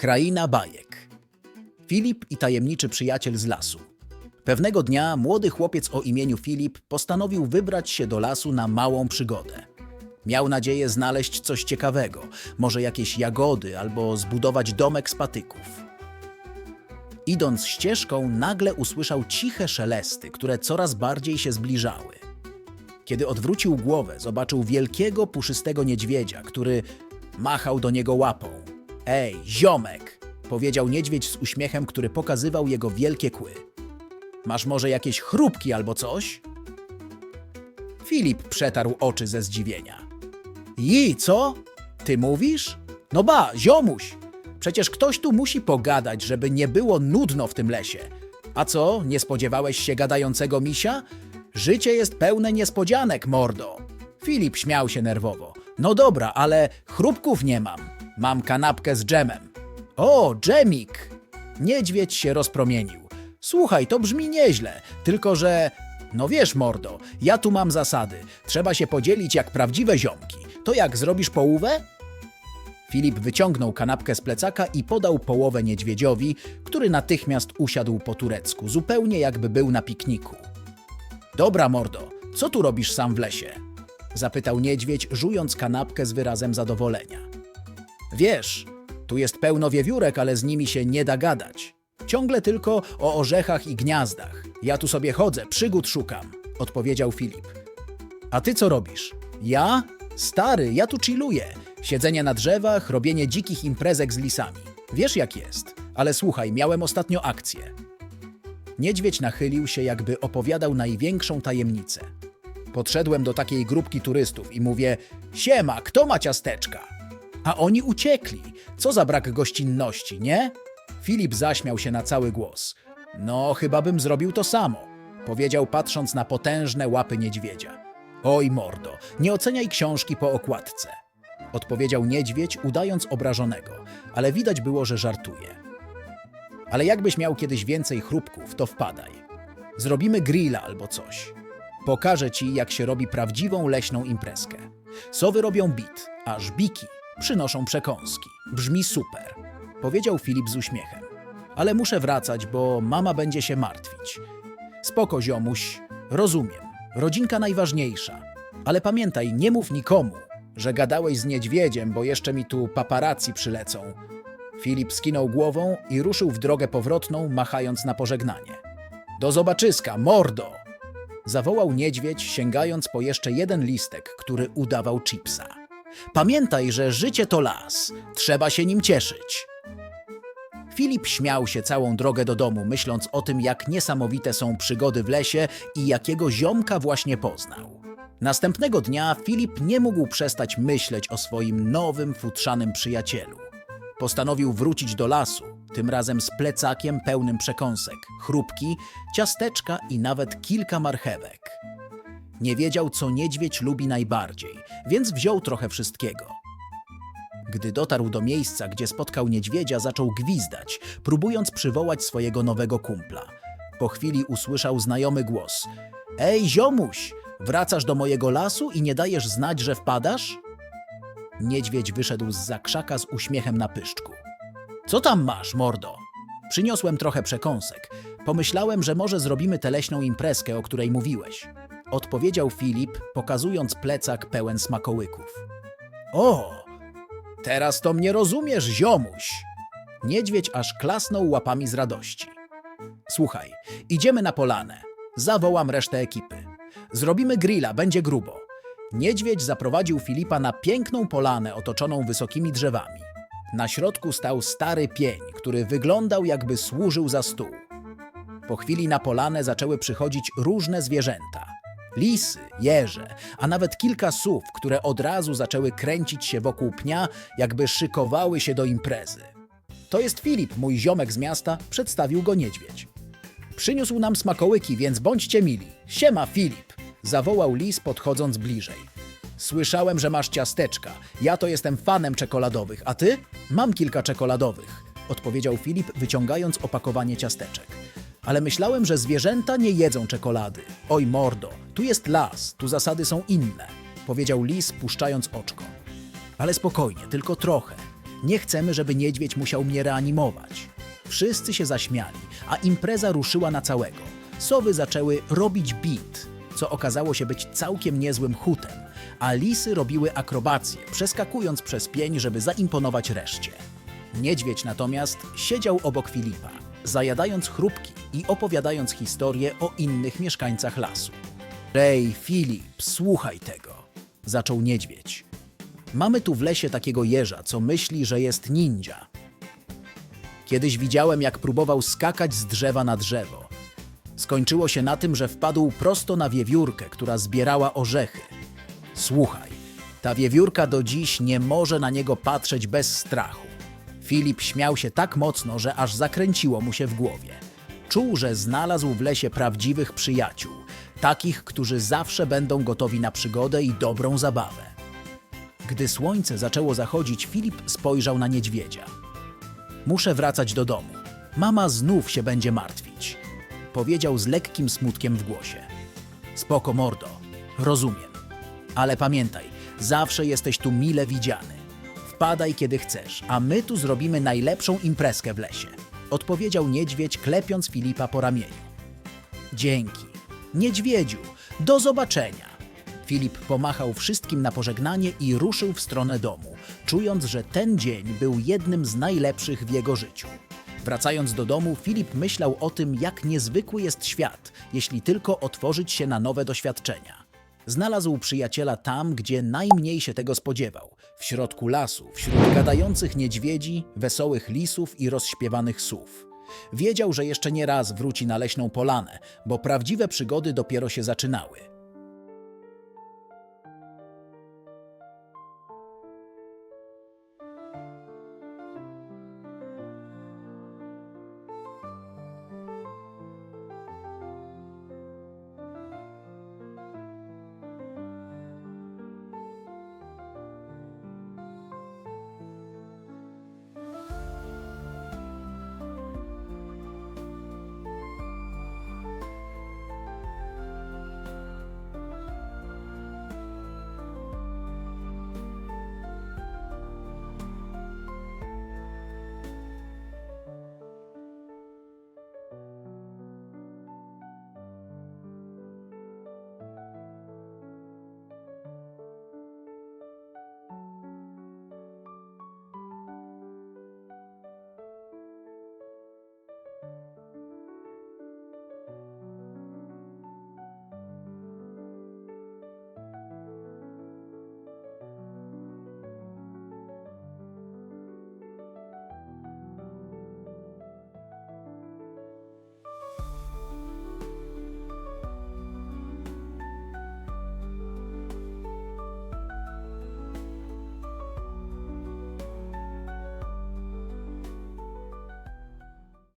Kraina bajek. Filip i tajemniczy przyjaciel z lasu. Pewnego dnia młody chłopiec o imieniu Filip postanowił wybrać się do lasu na małą przygodę. Miał nadzieję znaleźć coś ciekawego, może jakieś jagody albo zbudować domek z patyków. Idąc ścieżką, nagle usłyszał ciche szelesty, które coraz bardziej się zbliżały. Kiedy odwrócił głowę, zobaczył wielkiego, puszystego niedźwiedzia, który machał do niego łapą. Ej, ziomek! powiedział niedźwiedź z uśmiechem, który pokazywał jego wielkie kły. Masz może jakieś chrupki albo coś? Filip przetarł oczy ze zdziwienia. I co? Ty mówisz? No ba, ziomuś! Przecież ktoś tu musi pogadać, żeby nie było nudno w tym lesie. A co, nie spodziewałeś się gadającego misia? Życie jest pełne niespodzianek, mordo. Filip śmiał się nerwowo. No dobra, ale chrupków nie mam. Mam kanapkę z dżemem. O, dżemik! Niedźwiedź się rozpromienił. Słuchaj, to brzmi nieźle, tylko że... No wiesz, mordo, ja tu mam zasady. Trzeba się podzielić jak prawdziwe ziomki. To jak, zrobisz połówę? Filip wyciągnął kanapkę z plecaka i podał połowę niedźwiedziowi, który natychmiast usiadł po turecku, zupełnie jakby był na pikniku. Dobra, mordo, co tu robisz sam w lesie? Zapytał niedźwiedź, żując kanapkę z wyrazem zadowolenia. Wiesz, tu jest pełno wiewiórek, ale z nimi się nie da gadać. Ciągle tylko o orzechach i gniazdach. Ja tu sobie chodzę, przygód szukam, odpowiedział Filip. A ty co robisz? Ja? Stary, ja tu chilluję. Siedzenie na drzewach, robienie dzikich imprezek z lisami. Wiesz jak jest. Ale słuchaj, miałem ostatnio akcję. Niedźwiedź nachylił się, jakby opowiadał największą tajemnicę. Podszedłem do takiej grupki turystów i mówię: Siema, kto ma ciasteczka? A oni uciekli. Co za brak gościnności, nie? Filip zaśmiał się na cały głos. No, chyba bym zrobił to samo, powiedział patrząc na potężne łapy niedźwiedzia. Oj, mordo, nie oceniaj książki po okładce, odpowiedział niedźwiedź, udając obrażonego, ale widać było, że żartuje. Ale jakbyś miał kiedyś więcej chrupków, to wpadaj. Zrobimy grilla albo coś. Pokażę ci, jak się robi prawdziwą leśną imprezkę. Sowy robią bit, a żbiki przynoszą przekąski. Brzmi super, powiedział Filip z uśmiechem. Ale muszę wracać, bo mama będzie się martwić. Spoko, ziomuś, rozumiem. Rodzinka najważniejsza. Ale pamiętaj, nie mów nikomu, że gadałeś z niedźwiedziem, bo jeszcze mi tu paparazzi przylecą. Filip skinął głową i ruszył w drogę powrotną, machając na pożegnanie. Do zobaczyska, mordo! Zawołał niedźwiedź, sięgając po jeszcze jeden listek, który udawał chipsa. Pamiętaj, że życie to las, trzeba się nim cieszyć. Filip śmiał się całą drogę do domu, myśląc o tym, jak niesamowite są przygody w lesie i jakiego ziomka właśnie poznał. Następnego dnia Filip nie mógł przestać myśleć o swoim nowym, futrzanym przyjacielu. Postanowił wrócić do lasu, tym razem z plecakiem pełnym przekąsek, chrupki, ciasteczka i nawet kilka marchewek. Nie wiedział, co niedźwiedź lubi najbardziej, więc wziął trochę wszystkiego. Gdy dotarł do miejsca, gdzie spotkał niedźwiedzia, zaczął gwizdać, próbując przywołać swojego nowego kumpla. Po chwili usłyszał znajomy głos. Ej, ziomuś, wracasz do mojego lasu i nie dajesz znać, że wpadasz? Niedźwiedź wyszedł z zakrzaka z uśmiechem na pyszczku. Co tam masz, mordo? Przyniosłem trochę przekąsek. Pomyślałem, że może zrobimy tę leśną imprezkę, o której mówiłeś. Odpowiedział Filip, pokazując plecak pełen smakołyków. O, teraz to mnie rozumiesz, ziomuś. Niedźwiedź aż klasnął łapami z radości. Słuchaj, idziemy na polanę. Zawołam resztę ekipy. Zrobimy grilla, będzie grubo. Niedźwiedź zaprowadził Filipa na piękną polanę otoczoną wysokimi drzewami. Na środku stał stary pień, który wyglądał jakby służył za stół. Po chwili na polanę zaczęły przychodzić różne zwierzęta. Lisy, jeże, a nawet kilka sów, które od razu zaczęły kręcić się wokół pnia, jakby szykowały się do imprezy. To jest Filip, mój ziomek z miasta, przedstawił go niedźwiedź. Przyniósł nam smakołyki, więc bądźcie mili. Siema, Filip! Zawołał lis, podchodząc bliżej. Słyszałem, że masz ciasteczka. Ja to jestem fanem czekoladowych, a ty? Mam kilka czekoladowych, odpowiedział Filip, wyciągając opakowanie ciasteczek. Ale myślałem, że zwierzęta nie jedzą czekolady. Oj, mordo, tu jest las, tu zasady są inne, powiedział lis, puszczając oczko. Ale spokojnie, tylko trochę. Nie chcemy, żeby niedźwiedź musiał mnie reanimować. Wszyscy się zaśmiali, a impreza ruszyła na całego. Sowy zaczęły robić beat, co okazało się być całkiem niezłym hutem, a lisy robiły akrobacje, przeskakując przez pień, żeby zaimponować reszcie. Niedźwiedź natomiast siedział obok Filipa, zajadając chrupki i opowiadając historię o innych mieszkańcach lasu. Ej, Filip, słuchaj tego, zaczął niedźwiedź. Mamy tu w lesie takiego jeża, co myśli, że jest ninja. Kiedyś widziałem, jak próbował skakać z drzewa na drzewo. Skończyło się na tym, że wpadł prosto na wiewiórkę, która zbierała orzechy. Słuchaj, ta wiewiórka do dziś nie może na niego patrzeć bez strachu. Filip śmiał się tak mocno, że aż zakręciło mu się w głowie. Czuł, że znalazł w lesie prawdziwych przyjaciół, takich, którzy zawsze będą gotowi na przygodę i dobrą zabawę. Gdy słońce zaczęło zachodzić, Filip spojrzał na niedźwiedzia. Muszę wracać do domu. Mama znów się będzie martwić. Powiedział z lekkim smutkiem w głosie. Spoko, mordo. Rozumiem. Ale pamiętaj, zawsze jesteś tu mile widziany. Wpadaj, kiedy chcesz, a my tu zrobimy najlepszą imprezkę w lesie. Odpowiedział niedźwiedź, klepiąc Filipa po ramieniu. Dzięki. Niedźwiedziu, do zobaczenia. Filip pomachał wszystkim na pożegnanie i ruszył w stronę domu, czując, że ten dzień był jednym z najlepszych w jego życiu. Wracając do domu, Filip myślał o tym, jak niezwykły jest świat, jeśli tylko otworzyć się na nowe doświadczenia. Znalazł przyjaciela tam, gdzie najmniej się tego spodziewał w środku lasu, wśród gadających niedźwiedzi, wesołych lisów i rozśpiewanych słów. Wiedział, że jeszcze nie raz wróci na leśną polanę, bo prawdziwe przygody dopiero się zaczynały.